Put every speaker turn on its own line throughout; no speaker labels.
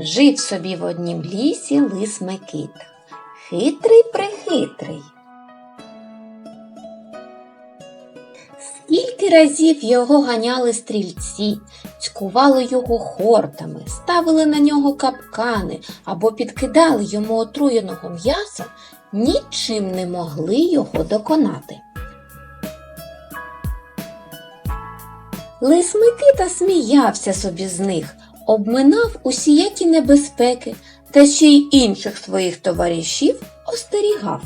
Жив собі в однім лісі лис Микита. Хитрий прихитрий. Скільки разів його ганяли стрільці, цькували його хортами, ставили на нього капкани або підкидали йому отруєного м'яса, нічим не могли його доконати. Лис Микита сміявся собі з них, обминав усіякі небезпеки та ще й інших своїх товаришів остерігав.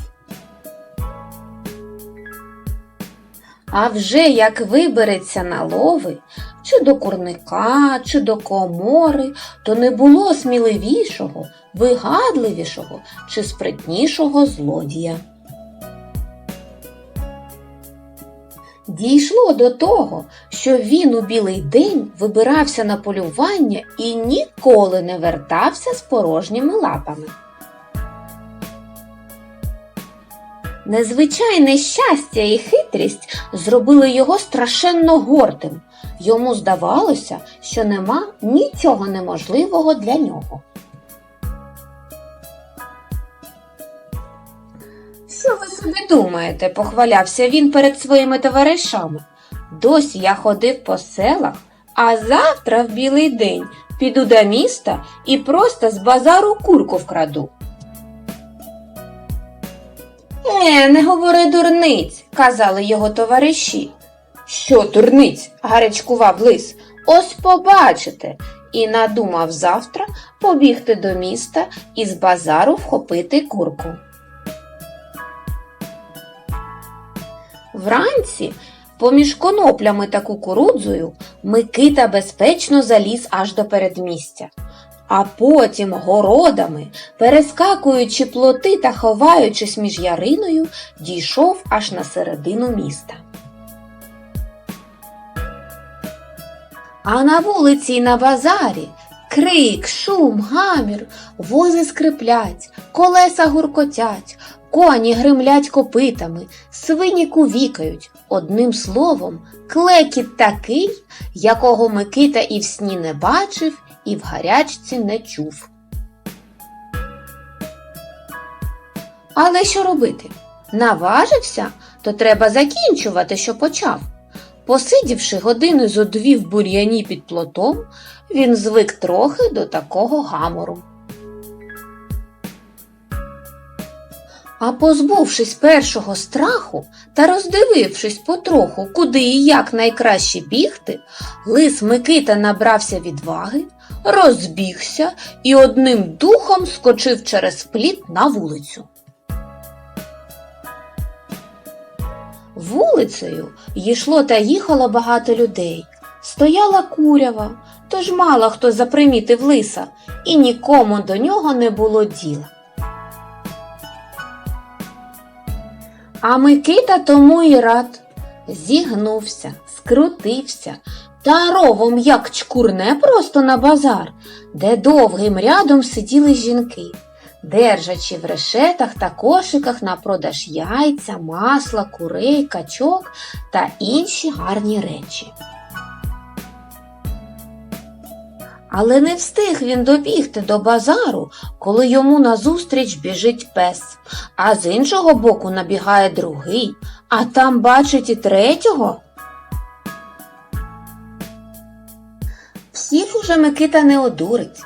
А вже як вибереться на лови, чи до курника, чи до комори, то не було сміливішого, вигадливішого чи спритнішого злодія. Дійшло до того, що він у білий день вибирався на полювання і ніколи не вертався з порожніми лапами. Незвичайне щастя і хитрість зробили його страшенно гордим. Йому здавалося, що нема нічого неможливого для нього. Думаєте? похвалявся він перед своїми товаришами. Досі я ходив по селах, а завтра в білий день піду до міста і просто з базару курку вкраду. Е, не говори дурниць, казали його товариші. Що дурниць? гарячкував лис. Ось побачите. І надумав завтра побігти до міста і з базару вхопити курку. Вранці, поміж коноплями та кукурудзою, Микита безпечно заліз аж до передмістя, а потім городами, перескакуючи плоти та ховаючись між яриною, дійшов аж на середину міста. А на вулиці й на базарі крик, шум, гамір, вози скриплять, колеса гуркотять, коні гримлять копитами, свині кувікають. Одним словом, клекіт такий, якого Микита і в сні не бачив, і в гарячці не чув. Але що робити? Наважився, то треба закінчувати, що почав. Посидівши годину зо дві в бур'яні під плотом, він звик трохи до такого гамору. А позбувшись першого страху та роздивившись потроху, куди і як найкраще бігти, лис Микита набрався відваги, розбігся і одним духом скочив через пліт на вулицю. Вулицею йшло та їхало багато людей. Стояла курява, тож мало хто запримітив лиса, і нікому до нього не було діла. А Микита тому і рад. Зігнувся, скрутився та ровом, як чкурне просто на базар, де довгим рядом сиділи жінки, держачи в решетах та кошиках на продаж яйця, масла, курей, качок та інші гарні речі. Але не встиг він добігти до базару, коли йому назустріч біжить пес, а з іншого боку набігає другий, а там бачить і третього. Всіх уже Микита не одурить.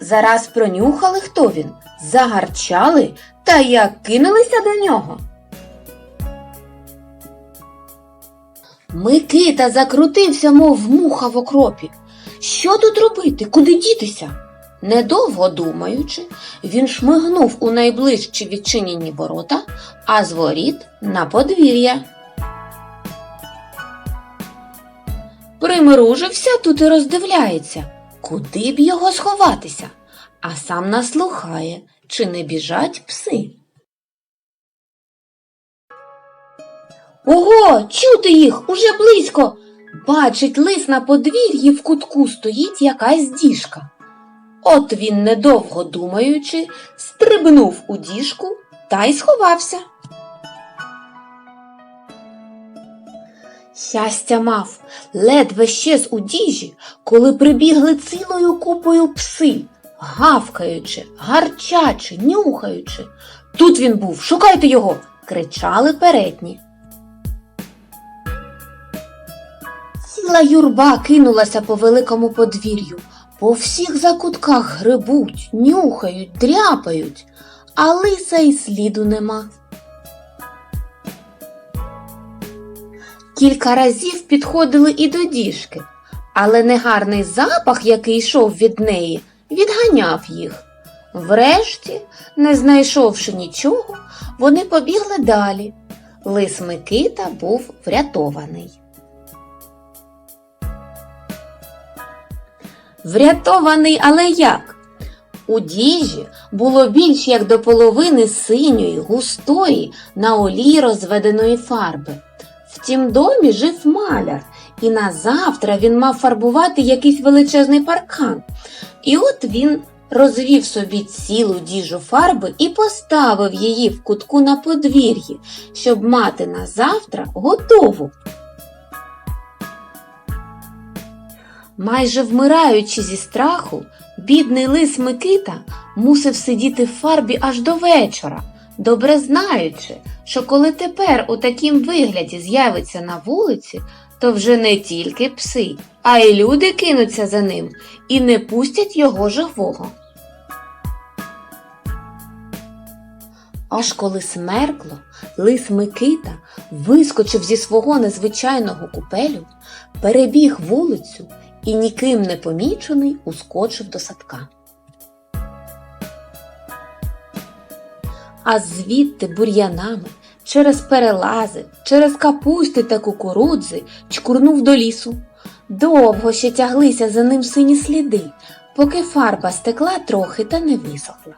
Зараз пронюхали, хто він, загарчали та як кинулися до нього. Микита закрутився, мов муха в окропі. Що тут робити? Куди дітися? Недовго думаючи, він шмигнув у найближчі відчинені ворота, а з воріт на подвір'я. Примружився тут і роздивляється, куди б його сховатися, а сам наслухає, чи не біжать пси. Ого, чути їх уже близько. Бачить лис на подвір'ї в кутку стоїть якась діжка. От він, недовго думаючи, стрибнув у діжку та й сховався. Щастя мав, ледве щез у діжі, коли прибігли цілою купою пси, гавкаючи, гарчачи, нюхаючи. Тут він був, шукайте його, кричали передні. Ціла юрба кинулася по великому подвір'ю. По всіх закутках грибуть, нюхають, дряпають, а лиса й сліду нема. Кілька разів підходили і до діжки, але негарний запах, який йшов від неї, відганяв їх. Врешті, не знайшовши нічого, вони побігли далі. Лис Микита був врятований. Врятований, але як? У діжі було більш як до половини синьої, густої, на олії розведеної фарби. В тім домі жив маляр, і на завтра він мав фарбувати якийсь величезний паркан. І от він розвів собі цілу діжу фарби і поставив її в кутку на подвір'ї, щоб мати на завтра готову. Майже вмираючи зі страху, бідний лис Микита мусив сидіти в фарбі аж до вечора, добре знаючи, що коли тепер у такім вигляді з'явиться на вулиці, то вже не тільки пси, а й люди кинуться за ним і не пустять його живого. Аж коли смеркло, лис Микита вискочив зі свого незвичайного купелю, перебіг вулицю і ніким не помічений ускочив до садка. А звідти бур'янами, через перелази, через капусти та кукурудзи чкурнув до лісу. Довго ще тяглися за ним сині сліди, поки фарба стекла трохи та не висохла.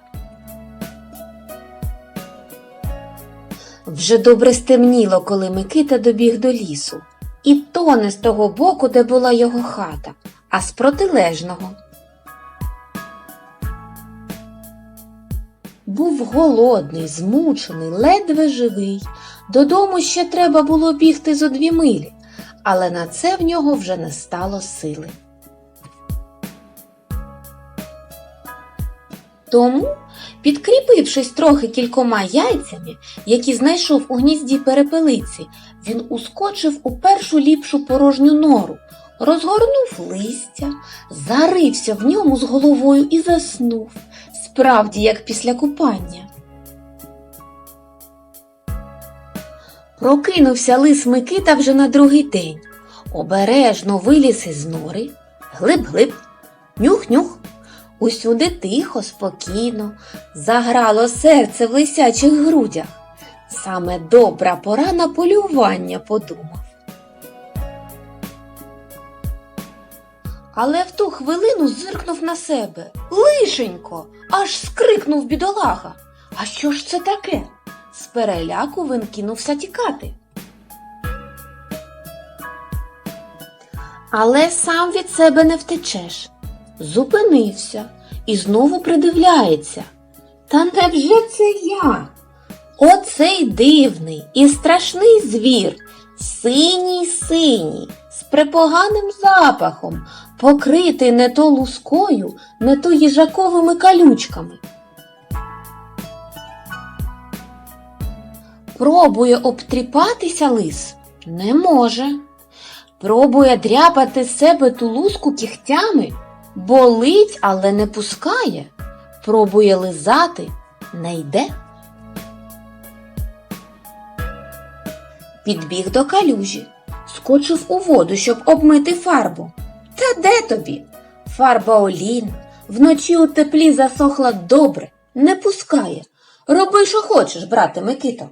Вже добре стемніло, коли Микита добіг до лісу, і то не з того боку, де була його хата, а з протилежного. Був голодний, змучений, ледве живий. Додому ще треба було бігти зо дві милі, але на це в нього вже не стало сили. Тому, підкріпившись трохи кількома яйцями, які знайшов у гнізді перепелиці, він ускочив у першу ліпшу порожню нору, розгорнув листя, зарився в ньому з головою і заснув, справді як після купання. Прокинувся лис Микита вже на другий день. Обережно виліз із нори, глиб-глиб, нюх-нюх. Усюди тихо, спокійно, заграло серце в лисячих грудях. Саме добра пора на полювання подумав. Але в ту хвилину зиркнув на себе. Лишенько, аж скрикнув бідолага. А що ж це таке? З переляку він кинувся тікати. Але сам від себе не втечеш. Зупинився і знову придивляється. Та невже це я? Оцей дивний і страшний звір, синій синій, з припоганим запахом, покритий не то лускою, не то їжаковими калючками. Пробує обтріпатися лис? Не може. Пробує дряпати з себе ту луску кігтями, болить, але не пускає. Пробує лизати, не йде. Підбіг до калюжі, скочив у воду, щоб обмити фарбу. Та де тобі? Фарба олійна, вночі у теплі засохла добре, не пускає. Роби, що хочеш, брате Микито.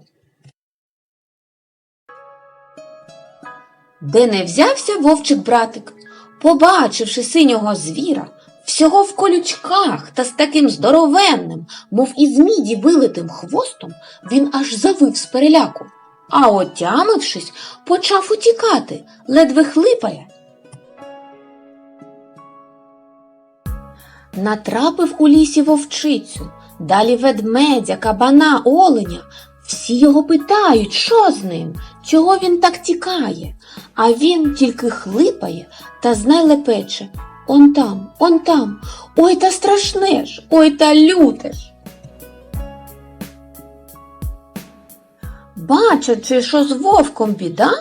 Де не взявся вовчик братик, побачивши синього звіра, всього в колючках та з таким здоровенним, мов із міді вилитим хвостом, він аж завив з переляку, а отямившись, почав утікати, ледве хлипає. Натрапив у лісі вовчицю, далі ведмедя, кабана, оленя. Всі його питають, що з ним, чого він так тікає, а він тільки хлипає та знай лепече. он там, он там. Ой та страшне ж, ой та люте ж. Бачачи, що з вовком біда,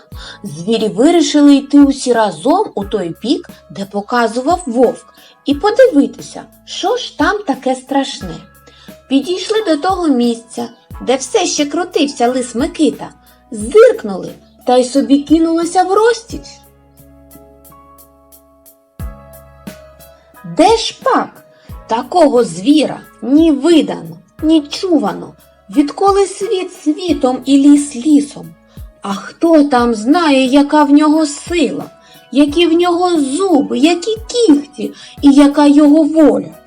звірі вирішили йти усі разом у той бік, де показував вовк, і подивитися, що ж там таке страшне. Підійшли до того місця, де все ще крутився лис Микита, зиркнули та й собі кинулися в розтіч. Де ж пак? Такого звіра ні видано, ні чувано, відколи світ світом і ліс лісом. А хто там знає, яка в нього сила, які в нього зуби, які кігті і яка його воля?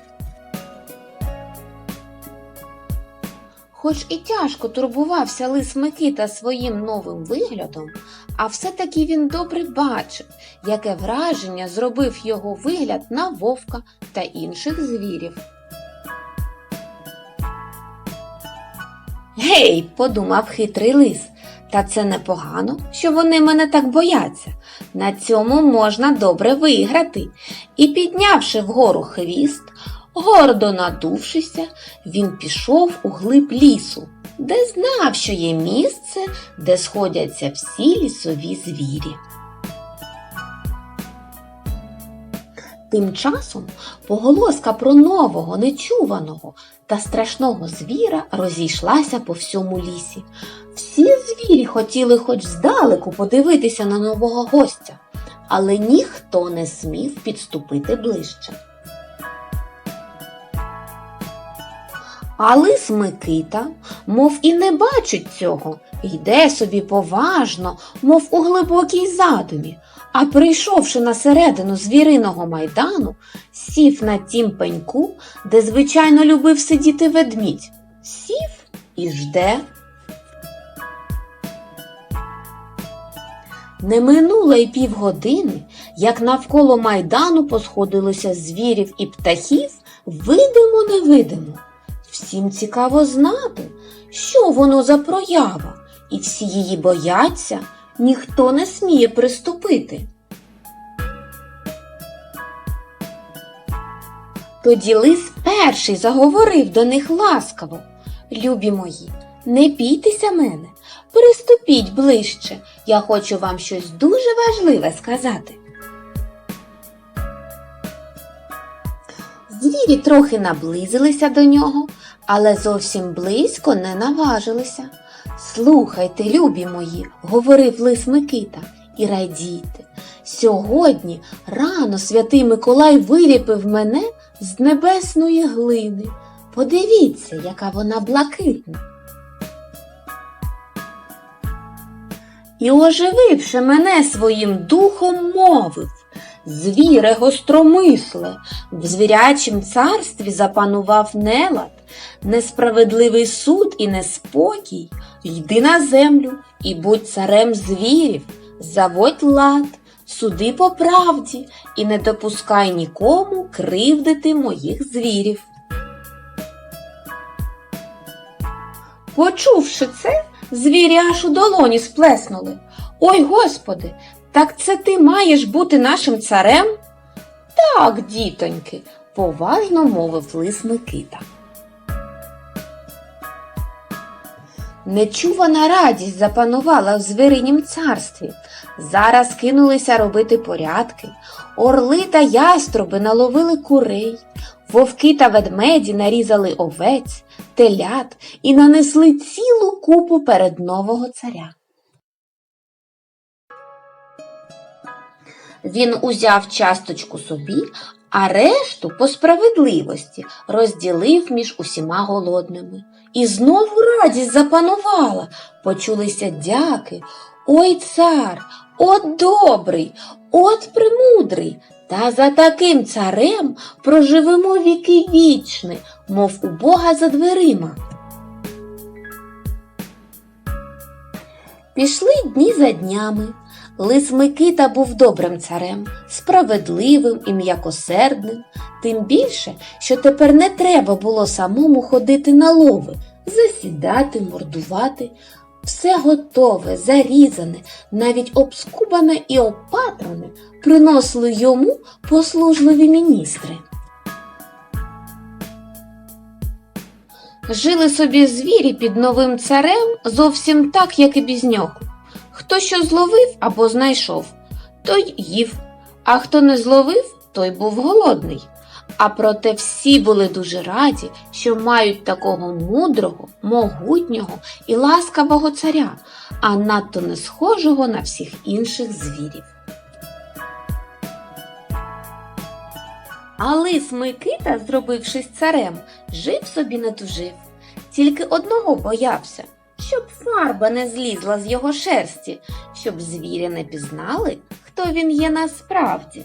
Хоч і тяжко турбувався лис Микита своїм новим виглядом, а все-таки він добре бачив, яке враження зробив його вигляд на вовка та інших звірів. Гей, подумав хитрий лис, та це непогано, що вони мене так бояться. На цьому можна добре виграти. І піднявши вгору хвіст, гордо надувшися, він пішов у глиб лісу, де знав, що є місце, де сходяться всі лісові звірі. Тим часом поголоска про нового, нечуваного та страшного звіра розійшлася по всьому лісі. Всі звірі хотіли хоч здалеку подивитися на нового гостя, але ніхто не смів підступити ближче. А лис Микита, мов і не бачить цього, йде собі поважно, мов у глибокій задумі, а прийшовши на середину звіриного майдану, сів на тім пеньку, де звичайно любив сидіти ведмідь. Сів і жде. Не минуло й півгодини, як навколо майдану посходилося звірів і птахів видимо-невидимо. Всім цікаво знати, що воно за проява, і всі її бояться, ніхто не сміє приступити. Тоді лис перший заговорив до них ласкаво. Любі мої, не бійтеся мене, приступіть ближче, я хочу вам щось дуже важливе сказати. Звірі трохи наблизилися до нього, але зовсім близько не наважилися. Слухайте, любі мої, говорив лис Микита, і радійте. Сьогодні рано святий Миколай виліпив мене з небесної глини. Подивіться, яка вона блакитна. І, ожививши мене своїм духом, мовив Звіре гостромисле, в звірячім царстві запанував нелад, несправедливий суд і неспокій. Йди на землю і будь царем звірів, заводь лад, суди по правді і не допускай нікому кривдити моїх звірів. Почувши це, звірі аж у долоні сплеснули. Ой, Господи, так це ти маєш бути нашим царем? Так, дітоньки, поважно мовив лис Микита. Нечувана радість запанувала в звіринім царстві. Зараз кинулися робити порядки. Орли та яструби наловили курей, вовки та ведмеді нарізали овець, телят і нанесли цілу купу перед нового царя. Він узяв часточку собі, а решту по справедливості розділив між усіма голодними. І знову радість запанувала, почулися дяки. Ой цар, от добрий, от премудрий, та за таким царем проживемо віки вічні, мов у Бога за дверима. Пішли дні за днями. Лис Микита був добрим царем, справедливим і м'якосердним, тим більше, що тепер не треба було самому ходити на лови, засідати, мордувати. Все готове, зарізане, навіть обскубане і опатране приносили йому послужливі міністри. Жили собі звірі під новим царем зовсім так, як і без нього. Хто що зловив або знайшов, той їв, а хто не зловив, той був голодний. А проте всі були дуже раді, що мають такого мудрого, могутнього і ласкавого царя, а надто не схожого на всіх інших звірів. А лис Микита, зробившись царем, жив собі не тужив. Тільки одного боявся, щоб фарба не злізла з його шерсті, щоб звірі не пізнали, хто він є насправді.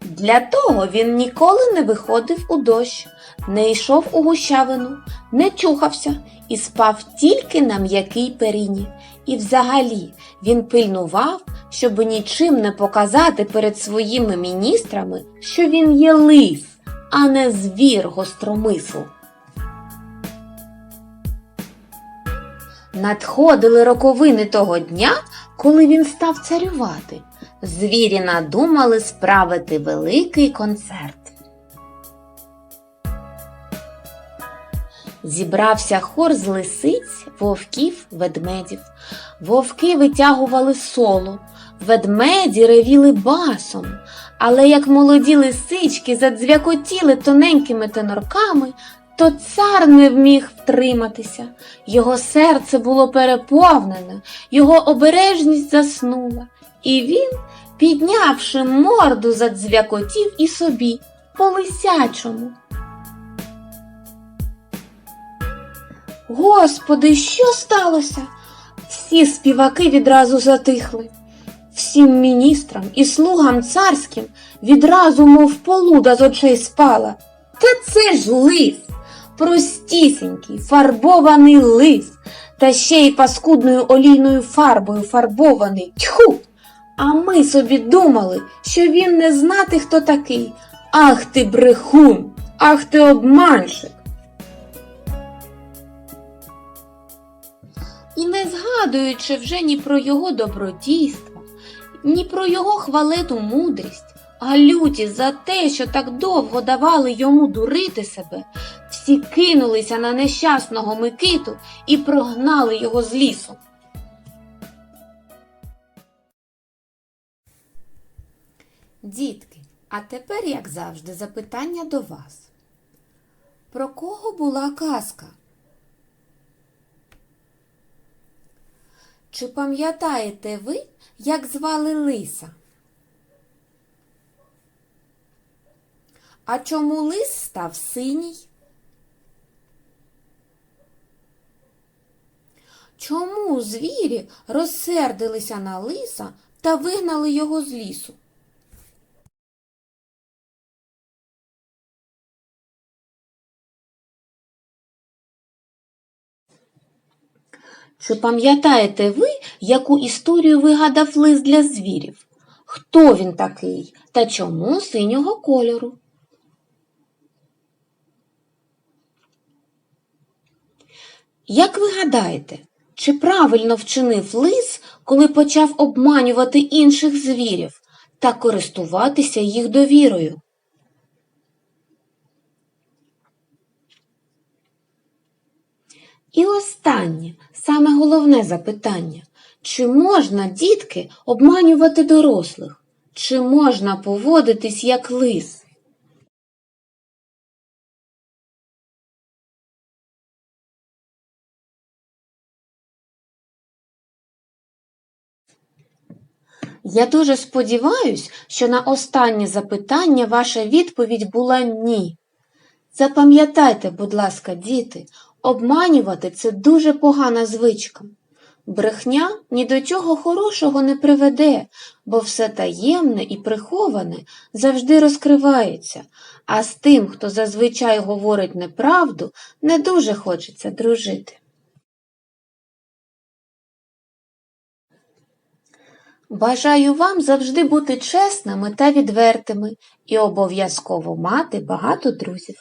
Для того він ніколи не виходив у дощ, не йшов у гущавину, не чухався і спав тільки на м'якій перині. І взагалі він пильнував, щоб нічим не показати перед своїми міністрами, що він є лис, а не звір гостромисл. Надходили роковини того дня, коли він став царювати. Звірі надумали справити великий концерт. Зібрався хор з лисиць, вовків, ведмедів. Вовки витягували соло, ведмеді ревіли басом, але як молоді лисички задзвякотіли тоненькими тенорками, то цар не вміг втриматися. Його серце було переповнене, його обережність заснула, і він, піднявши морду, задзвякотів і собі по лисячому. Господи, що сталося? Всі співаки відразу затихли. Всім міністрам і слугам царським відразу, мов полуда з очей спала. Та це ж лис, простісінький, фарбований лис, та ще й паскудною олійною фарбою фарбований. Тьху! А ми собі думали, що він не знати, хто такий. Ах ти брехун, ах ти обманщик. І не згадуючи вже ні про його добродійства, ні про його хвалену мудрість, а люті за те, що так довго давали йому дурити себе, всі кинулися на нещасного Микиту і прогнали його з лісу. Дітки, а тепер, як завжди, запитання до вас. Про кого була казка? Чи пам'ятаєте ви, як звали лиса? А чому лис став синій? Чому звірі розсердилися на лиса та вигнали його з лісу? Чи пам'ятаєте ви, яку історію вигадав лис для звірів? Хто він такий та чому синього кольору? Як ви гадаєте, чи правильно вчинив лис, коли почав обманювати інших звірів та користуватися їх довірою? І останнє, саме головне запитання. Чи можна, дітки, обманювати дорослих? Чи можна поводитись як лис? Я дуже сподіваюсь, що на останнє запитання ваша відповідь була ні. Запам'ятайте, будь ласка, діти, обманювати це дуже погана звичка. Брехня ні до чого хорошого не приведе, бо все таємне і приховане завжди розкривається, а з тим, хто зазвичай говорить неправду, не дуже хочеться дружити. Бажаю вам завжди бути чесними та відвертими і обов'язково мати багато друзів.